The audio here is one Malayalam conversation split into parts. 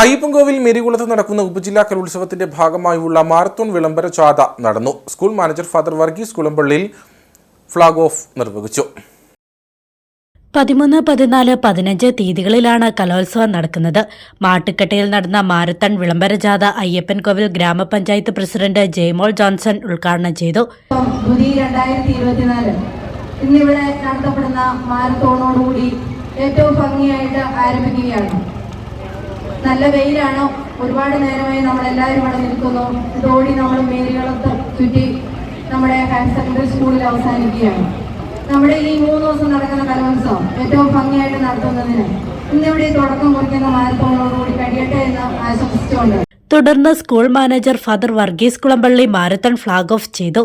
അയ്യപ്പൻകോവിൽ മെരികുളത്ത് നടക്കുന്ന ഉപജില്ലാ കലോത്സവത്തിന്റെ ഭാഗമായുള്ള മാരത്തോൺ വിളംബര ജാഥ നടന്നു. സ്കൂൾ മാനേജർ ഫാദർ വർഗീസ് കുളമ്പള്ളിയിൽ ഫ്ളാഗ് ഓഫ് നിർവഹിച്ചു. പതിമൂന്ന് പതിനാല് പതിനഞ്ച് തീയതികളിലാണ് കലോത്സവം നടക്കുന്നത്. മാട്ടുക്കട്ടയിൽ നടന്ന മാരത്തൺ വിളംബര ജാഥ അയ്യപ്പൻകോവിൽ ഗ്രാമപഞ്ചായത്ത് പ്രസിഡന്റ് ജെയ്മോൾ ജോൺസൺ ഉദ്ഘാടനം ചെയ്തു. ഇന്നിവിടെ നടത്തപ്പെടുന്ന മാരത്തോണോടുകൂടി ഏറ്റവും ഭംഗിയായിട്ട് ആരംഭിക്കുകയാണ്. നല്ല വെയിലാണ്? ഒരുപാട് നേരമായി നമ്മളെല്ലാവരും ഇവിടെ നിൽക്കുന്നു. ഇതോടി നമ്മൾ മേരികളത്ത് ചുറ്റി നമ്മുടെ ഹയർ സെക്കൻഡറി സ്കൂളിൽ അവസാനിക്കുകയാണ്. നമ്മുടെ ഈ മൂന്ന് ദിവസം നടക്കുന്ന കലോത്സവം ഏറ്റവും ഭംഗിയായിട്ട് നടത്തുന്നതിന് ഇന്നിവിടെ തുടക്കം കുറിക്കുന്ന മാരത്തോണോടുകൂടി കഴിയട്ടെ എന്ന് ആശംസിച്ചുകൊണ്ട്. തുടർന്ന് school manager father Varghese Kulampally marathon flag off ചെയ്തു.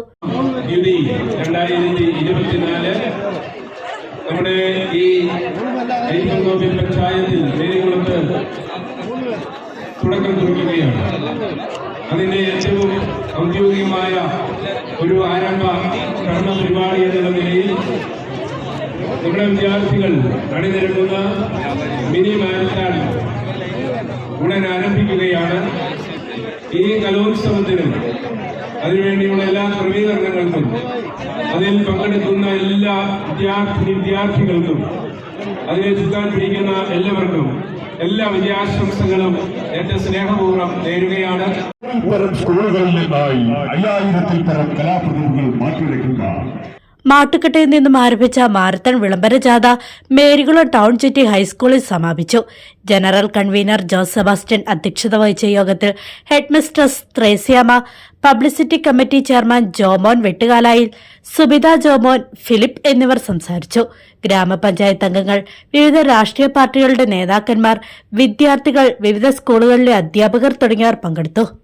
നമ്മുടെ ഈ പഞ്ചായത്തിൽ തുടക്കം കുറിക്കുകയാണ്. അതിന്റെ ഏറ്റവും ഔദ്യോഗികമായ ഒരു ആരംഭ കർമ്മ പരിപാടി എന്നുള്ള നിലയിൽ നമ്മുടെ വിദ്യാർത്ഥികൾ അണിനിരക്കുന്ന മിനി മാരത്താൻ ഉടൻ ആരംഭിക്കുകയാണ്. ഈ കലോത്സവത്തിനും അതിനുവേണ്ടിയുള്ള എല്ലാ ക്രമീകരണങ്ങൾക്കും അതിൽ പങ്കെടുക്കുന്ന എല്ലാ വിദ്യാർത്ഥി വിദ്യാർത്ഥികൾക്കും അതിനെ ചുറ്റാൻ പിടിക്കുന്ന എല്ലാവർക്കും എല്ലാ വിജയാശംസകളും ഏറ്റവും സ്നേഹപൂർവം നേരുകയാണ്. സ്കൂളുകളിൽ നിന്നായി അയ്യായിരത്തിൽ പരം കലാപ്രതിഭകൾ മാറ്റിവെക്കുക മാട്ടുക്കട്ടയിൽ നിന്നും ആരംഭിച്ച മാരത്തൺ വിളംബര ജാഥ മേരികുളം ടൗൺ ചിറ്റി ഹൈസ്കൂളിൽ സമാപിച്ചു. ജനറൽ കൺവീനർ ജോസ് സെബാസ്റ്റ്യൻ അധ്യക്ഷത വഹിച്ച യോഗത്തിൽ head mistress Thresiamma publicity committee chairman Jomon Vettukalayil Subitha Jomon Philip എന്നിവർ സംസാരിച്ചു. ഗ്രാമപഞ്ചായത്ത് അംഗങ്ങൾ വിവിധ രാഷ്ട്രീയ പാർട്ടികളുടെ നേതാക്കന്മാർ വിദ്യാർത്ഥികൾ വിവിധ സ്കൂളുകളിലെ അധ്യാപകർ തുടങ്ങിയവർ പങ്കെടുത്തു.